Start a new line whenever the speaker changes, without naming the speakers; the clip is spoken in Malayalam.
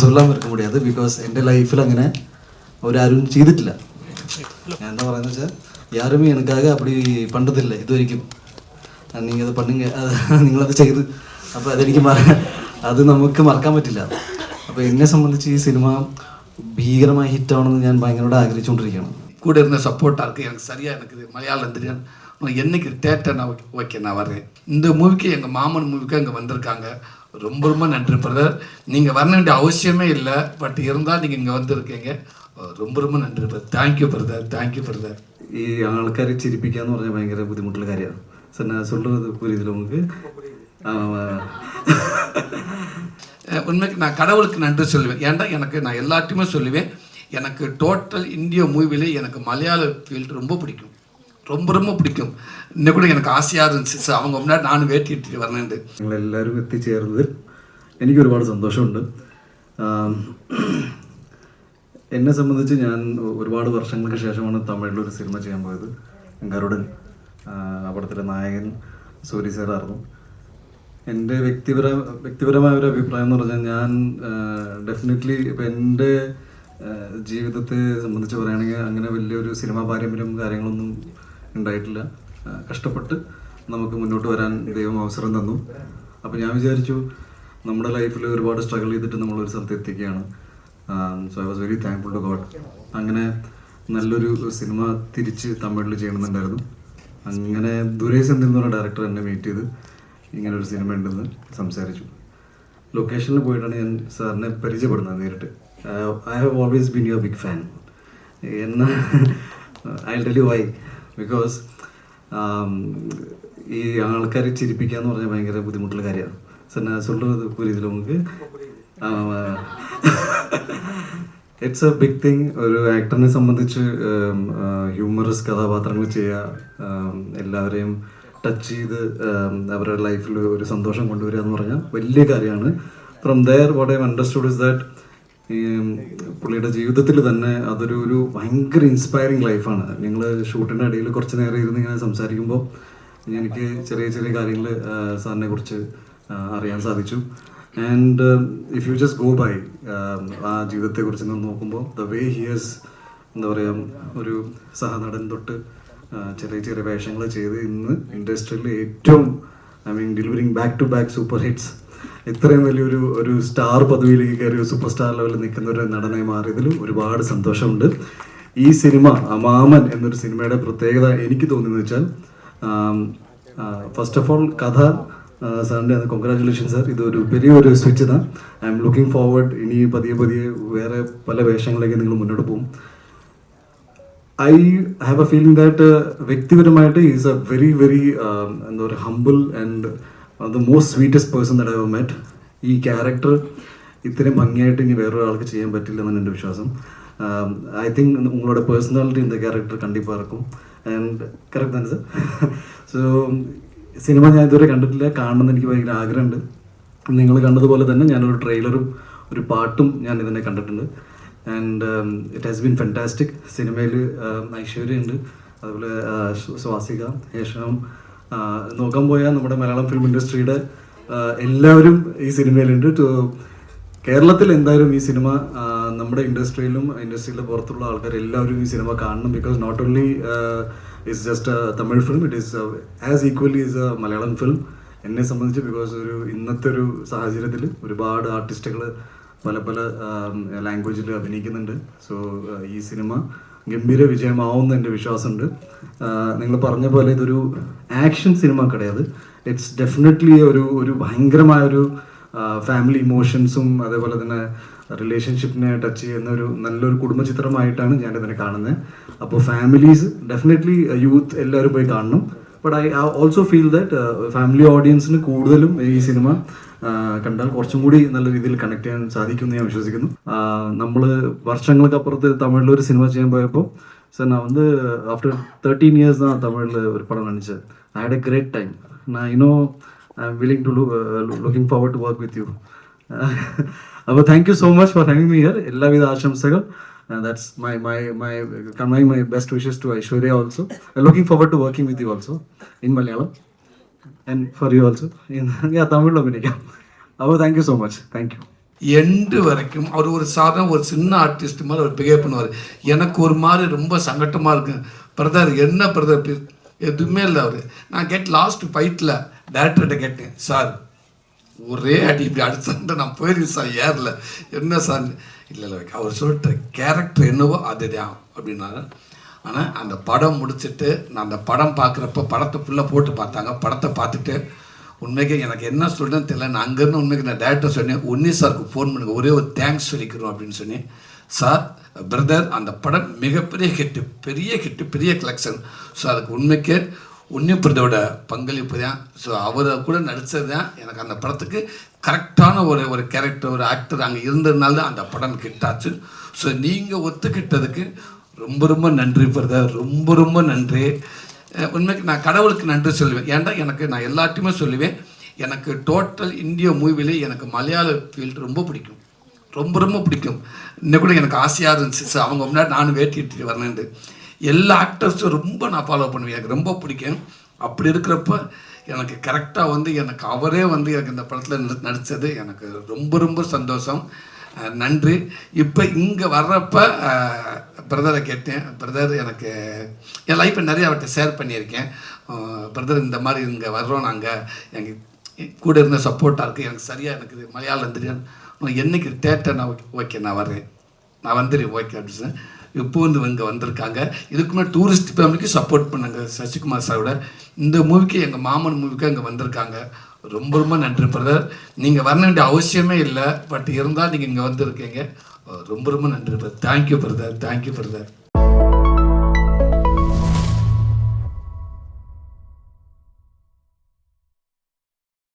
சொல்லாம இருக்க முடியாது பிகாஸ் എൻ്റെ ലൈഫിൽ അങ്ങനെ അവരാരും ചെയ്തിട്ടില്ല ഞാൻ എന്താ പറയുന്നത് വെച്ചാൽ யாருமே எனக்காக அப்படி പണ്ടതില്ല ഇതുവരെയും നിങ്ങൾ അത് പണ്ടുങ്ങ നിങ്ങളത് ചെയ്ത് അപ്പോൾ അതെനിക്ക് മറ അത് നമുക്ക് മറക്കാൻ പറ്റില്ല അപ്പോൾ എന്നെ സംബന്ധിച്ച് ഈ സിനിമ ഭീകരമായി ഹിറ്റാവണമെന്ന് ഞാൻ ഭയങ്കരമായിട്ട് ആഗ്രഹിച്ചുകൊണ്ടിരിക്കുകയാണ്
கூட இருந்த சப்போர்ட்டாக இருக்குது எனக்கு சரியாக எனக்கு இது மலையாளம் தெரியும் ஆனால் என்னைக்கு தேட்டர் நான் ஓகே- ஓகே நான் வர்றேன் இந்த மூவிக்கு எங்கள் மாமன் மூவிக்கு அங்கே வந்திருக்காங்க ரொம்ப ரொம்ப நன்றி பிரதர் நீங்கள் வர வேண்டிய அவசியமே இல்லை பட் இருந்தால் நீங்கள் இங்கே வந்திருக்கீங்க ரொம்ப ரொம்ப நன்றி brother thank you brother thank you brother
ഈ ആൾക്കാരെ ചിരിപ്പിക്കുക എന്ന് പറഞ്ഞാൽ ഭയങ്കര ബുദ്ധിമുട്ടുള്ള കാര്യമാണ് സാർ ഞാൻ சொல்றது புரியுதுல உங்களுக்கு
அஹ் உண்மைக்கு நான் கடவுளுக்கு நன்றி சொல்லுவேன் ஏன்டா எனக்கு நான் எல்லாத்தையுமே சொல்லுவேன் எனக்கு டோட்டல் இந்திய மூவிலே எனக்கு மலையாள ஃபீல்டு ரொம்ப பிடிக்கும் ரொம்ப ரொம்ப பிடிக்கும் இன்னும் கூட எனக்கு ஆசையாக இருந்துச்சு சார் அவங்க முன்னாடி நானும் வேட்டி இட்டுட்டு வரணுன்ட்டு
നിങ്ങളെല്ലാവരും എത്തിച്ചേർന്നതിൽ എനിക്ക് ഒരുപാട് സന്തോഷമുണ്ട് ആം, എന്നെ സംബന്ധിച്ച് ഞാൻ ഒരുപാട് വർഷങ്ങൾക്ക് ശേഷമാണ് തമിഴിലൊരു സിനിമ ചെയ്യാൻ പോയത് ഗരുഡൻ ആ, അവിടുത്തെ നായകൻ സൂരി സാറായിരുന്നു എൻ്റെ വ്യക്തിപര വ്യക്തിപരമായ ഒരു അഭിപ്രായം എന്ന് പറഞ്ഞാൽ ഞാൻ ഡെഫിനറ്റ്ലി ഇപ്പം എൻ്റെ ആ, ജീവിതത്തെ സംബന്ധിച്ച് പറയുകയാണെങ്കിൽ അങ്ങനെ വലിയൊരു സിനിമാ പാരമ്പര്യം കാര്യങ്ങളൊന്നും ഉണ്ടായിട്ടില്ല. കഷ്ടപ്പെട്ട് നമുക്ക് മുന്നോട്ട് വരാൻ ദൈവം അവസരം തന്നു. അപ്പോൾ ഞാൻ വിചാരിച്ചു നമ്മുടെ ലൈഫിൽ ഒരുപാട് സ്ട്രഗിൾ ചെയ്തിട്ട് നമ്മൾ ഒരു സ്ഥലത്ത് എത്തിക്കുകയാണ്. So I was very thankful to God അങ്ങനെ നല്ലൊരു സിനിമ തിരിച്ച് തമിഴിൽ ചെയ്യണമെന്നുണ്ടായിരുന്നു. അങ്ങനെ ദുരേശ് എന്തെന്ന് പറഞ്ഞ ഡയറക്ടർ എന്നെ മീറ്റ് ചെയ്ത്. ഇങ്ങനെ ഒരു സിനിമ ഉണ്ടെന്ന് സംസാരിച്ചു. ലൊക്കേഷനിൽ പോയിട്ടാണ് ഞാൻ സാറിനെ പരിചയപ്പെടുന്നത് നേരിട്ട്. I have always been your big fan എന്ന I tell you why because ഈ ആൾക്കാരെ ചിരിപ്പിക്കുക എന്ന് പറഞ്ഞാൽ ഭയങ്കര ബുദ്ധിമുട്ടുള്ള കാര്യമാണ് സാർ ഞാൻ சொல்றது புரியுதுல உங்களுக்கு ഇറ്റ്സ് എ ബിഗ് തിങ് ഒരു ആക്ടറിനെ സംബന്ധിച്ച് ഹ്യൂമറസ് കഥാപാത്രങ്ങൾ ചെയ്യുക ഉം, എല്ലാവരെയും ടച്ച് ചെയ്ത് ഉം, അവരുടെ ലൈഫിൽ ഒരു സന്തോഷം കൊണ്ടുവരിക എന്ന് പറഞ്ഞാൽ വലിയ കാര്യമാണ് from there what I understood is that പുള്ളിയുടെ ജീവിതത്തിൽ തന്നെ അതൊരു ഒരു ഭയങ്കര ഇൻസ്പയറിങ് ലൈഫാണ് ഞങ്ങൾ ഷൂട്ടിന്റെ ഇടയിൽ കുറച്ച് നേരം ഇരുന്ന് ഇങ്ങനെ സംസാരിക്കുമ്പോൾ എനിക്ക് ചെറിയ ചെറിയ കാര്യങ്ങൾ സാറിനെ കുറിച്ച് അറിയാൻ സാധിച്ചു. And if you just go by ആ ജീവിതത്തെക്കുറിച്ച് നിന്ന് നോക്കുമ്പോൾ ദ വേ ഹിയേഴ്സ് എന്താ പറയുക ഒരു സഹനടൻ തൊട്ട് ചെറിയ ചെറിയ വേഷങ്ങൾ ചെയ്ത് ഇന്ന് ഇൻഡസ്ട്രിയിൽ ഏറ്റവും I mean delivering back to back super hits ഇത്രയും വലിയൊരു ഒരു സ്റ്റാർ പദവിയിലേക്ക് കയറി ഒരു സൂപ്പർ സ്റ്റാർ ലെവലിൽ നിൽക്കുന്ന ഒരു നടനായി മാറിയതിലും ഒരുപാട് സന്തോഷമുണ്ട്. ഈ സിനിമ അമാമൻ എന്നൊരു സിനിമയുടെ പ്രത്യേകത എനിക്ക് തോന്നിയെന്ന് വെച്ചാൽ ഫസ്റ്റ് ഓഫ് ഓൾ കഥ സാറിന്റെ അത് കൊങ്ക്രാറ്റുലേഷൻ സാർ ഇതൊരു വലിയൊരു സ്വിച്ച് ഇതാണ് ഐ എം ലുക്കിംഗ് ഫോർവേഡ് ഇനി പതിയെ പതിയെ വേറെ പല വേഷങ്ങളിലേക്ക് നിങ്ങൾ മുന്നോട്ട് പോകും. I have a feeling that വ്യക്തിപരമായിട്ട് ഈസ് എ വെരി വെരി എന്താ പറയുക humble and one of the most sweetest person that I met ഈ ക്യാരക്ടർ ഇത്രയും ഭംഗിയായിട്ട് ഇനി വേറൊരാൾക്ക് ചെയ്യാൻ പറ്റില്ല എന്നാണ് എന്റെ വിശ്വാസം. ഐ തിങ്ക് ഉങ്ങളുടെ പേഴ്സണാലിറ്റി ഇൻ ദ ക്യാരക്ടർ കണ്ടിപ്പോൾ ഇറക്കും. ആൻഡ് കറക്റ്റ് ആണ് സർ സോ സിനിമ ഞാൻ ഇതുവരെ കണ്ടിട്ടില്ല. കാണണമെന്ന് എനിക്ക് ഭയങ്കര ആഗ്രഹമുണ്ട്. നിങ്ങൾ കണ്ടതുപോലെ തന്നെ ഞാനൊരു ട്രെയിലറും ഒരു പാട്ടും ഞാൻ ഇതിനെ കണ്ടിട്ടുണ്ട്. And it has been fantastic സിനിമയിൽ ഐശ്വര്യ ഉണ്ട് അതുപോലെ uh, സ്വാസിക ഏഷണം നോക്കാൻ പോയാൽ നമ്മുടെ മലയാളം ഫിലിം ഇൻഡസ്ട്രിയുടെ എല്ലാവരും ഈ സിനിമയിലുണ്ട്. കേരളത്തിൽ എന്തായാലും ഈ സിനിമ നമ്മുടെ ഇൻഡസ്ട്രിയിലും ഇൻഡസ്ട്രിയിലെ പുറത്തുള്ള ആൾക്കാർ എല്ലാവരും ഈ സിനിമ കാണണം. Because not only it's just Tamil film it is as equally is a Malayalam film എന്നെ സംബന്ധിച്ച് ബിക്കോസ് ഒരു ഇന്നത്തെ ഒരു സാഹചര്യത്തിൽ ഒരുപാട് ആർട്ടിസ്റ്റുകൾ പല പല ലാംഗ്വേജിൽ അഭിനയിക്കുന്നുണ്ട്. സോ ഈ സിനിമ ഗംഭീര വിജയമാവുമെന്ന് എന്റെ വിശ്വാസമുണ്ട്. നിങ്ങൾ പറഞ്ഞ പോലെ ഇതൊരു ആക്ഷൻ സിനിമ കിടയത്. ഇറ്റ്സ് ഡെഫിനറ്റ്ലി ഒരു ഒരു ഭയങ്കരമായ ഒരു ഫാമിലി ഇമോഷൻസും അതേപോലെ തന്നെ റിലേഷൻഷിപ്പിനെ ടച്ച് ചെയ്യുന്ന ഒരു നല്ലൊരു കുടുംബ ചിത്രമായിട്ടാണ് ഞാൻ ഇതിനെ കാണുന്നത് അപ്പോൾ ഫാമിലീസ് ഡെഫിനറ്റ്ലി യൂത്ത് എല്ലാവരും പോയി കാണണം. But I also feel that family ഓഡിയൻസിന് കൂടുതലും ഈ സിനിമ കണ്ടാൽ കുറച്ചും കൂടി നല്ല രീതിയിൽ കണക്ട് ചെയ്യാൻ സാധിക്കുമെന്ന് ഞാൻ വിശ്വസിക്കുന്നു. നമ്മൾ വർഷങ്ങൾക്ക് അപ്പുറത്ത് തമിഴിൽ ഒരു സിനിമ ചെയ്യാൻ പോയപ്പോൾ சார் വന്ന് ആഫ്റ്റർ തേർട്ടീൻ ഇയേഴ്സ് ആണ് തമിഴിൽ ഒരു പടം കാണിച്ചത്. I had a great time time I know I am willing to looking forward to work with you അപ്പോൾ thank you so much for having me here എല്ലാവിധ ആശംസകൾ. That's my my my convey my best wishes to Aishwarya also looking forward to working with you also in Malayalam and for you also யா தமிழில் பிடிக்கும் அப்போ thank you so much thank you
end வரைக்கும் அவர் ஒரு சாதாரண ஒரு சின்ன ஆர்டிஸ்ட் மாதிரி அவர் பிஹேவ் பண்ணுவார். எனக்கு ஒரு மாதிரி ரொம்ப சங்கட்டமாக இருக்கும் பிரதர் என்ன பிரதர் பேர் எதுவுமே இல்லை அவர். நான் கேட் லாஸ்ட் ஃபைட்டில் டேரக்டர்கிட்ட கேட்டேன். சார் ஒரே அடி இப்படி அடிச்சான்ட்டு நான் போயிருவேன் சார் ஏறல. என்ன சார் இல்லை இல்லை அவர் சொல்லிட்ட கேரக்டர் என்னவோ அதுதான். அப்படின்னாரு. ஆனால் அந்த படம் முடிச்சுட்டு நான் அந்த படம் பார்க்குறப்ப படத்தை ஃபுல்லாக போட்டு பார்த்தாங்க. படத்தை பார்த்துட்டு உண்மைக்கு எனக்கு என்ன சொல்கிறேன்னு தெரியல. நான் அங்கேருந்து உண்மைக்கு நான் டேரக்டர் சொன்னேன் உன்னி சாருக்கு ஃபோன் பண்ணுங்க. ஒரே ஒரு தேங்க்ஸ் சொல்லிக்கிறோம் அப்படின்னு சொன்னேன். சார் பிரதர் அந்த படம் மிகப்பெரிய ஹிட்டு பெரிய ஹிட்டு பெரிய கலெக்ஷன் ஸோ அதுக்கு உண்மைக்கு உன்னிப்பிரதோட பங்களிப்பு தான். ஸோ அவரை கூட நடித்தது தான். எனக்கு அந்த படத்துக்கு கரெக்டான ஒரு ஒரு கேரக்டர் ஒரு ஆக்டர் அங்கே இருந்ததுனால தான் அந்த படம் ஹிட் ஆச்சு. ஸோ நீங்கள் ஒத்துக்கிட்டதுக்கு ரொம்ப ரொம்ப நன்றி பிரதர் ரொம்ப ரொம்ப நன்றி. உண்மைக்கு நான் கடவுளுக்கு நன்றி சொல்லுவேன். ஏன்டா எனக்கு நான் எல்லாத்தையுமே சொல்லுவேன். எனக்கு டோட்டல் இந்திய மூவிலே எனக்கு மலையாள ஃபீல்டு ரொம்ப பிடிக்கும். ரொம்ப ரொம்ப பிடிக்கும். இன்னும் கூட எனக்கு ஆசையாக இருந்துச்சு. சார் அவங்க முன்னாடி நானும் வேட்டி எடுத்துட்டு வரணுன்ட்டு எல்லா ஆக்டர்ஸும் ரொம்ப நான் ஃபாலோ பண்ணுவேன். எனக்கு ரொம்ப பிடிக்கும். அப்படி இருக்கிறப்ப எனக்கு கரெக்டாக வந்து எனக்கு அவரே வந்து எனக்கு இந்த படத்தில் நடித்தது எனக்கு ரொம்ப ரொம்ப சந்தோஷம். நன்றி. இப்போ இங்கே வர்றப்ப பிரதரை கேட்டேன். பிரதர் எனக்கு என் லைஃப்பை நிறைய அவர்கிட்ட ஷேர் பண்ணியிருக்கேன். பிரதர் இந்த மாதிரி இங்கே வர்றோம் நாங்கள் எங்கள் கூட இருந்த சப்போர்ட்டாக இருக்குது எனக்கு சரியாக எனக்கு இது மலையாளம் தெரியும் என்னைக்கு தேட்டர் நான் ஓகே நான் வர்றேன். நான் வந்துடுறேன். ஓகே அப்படின்னு சொன்னேன். இப்போ வந்து இங்கே வந்திருக்காங்க. இதுக்கு முன்னாடி டூரிஸ்ட் ஃபேமிலிக்கு சப்போர்ட் பண்ணாங்க சசிகுமார் சாரோட. இந்த மூவிக்கு எங்கள் மாமன் மூவிக்கு அங்கே வந்திருக்காங்க. ரொம்ப ரொம்ப நன்றி பிரதர் நீங்கள் வர வேண்டிய அவசியமே இல்லை பட் இருந்தால் நீங்கள் இங்கே வந்திருக்கீங்க. ரொம்ப ரொம்ப நன்றி brother thank you brother thank you brother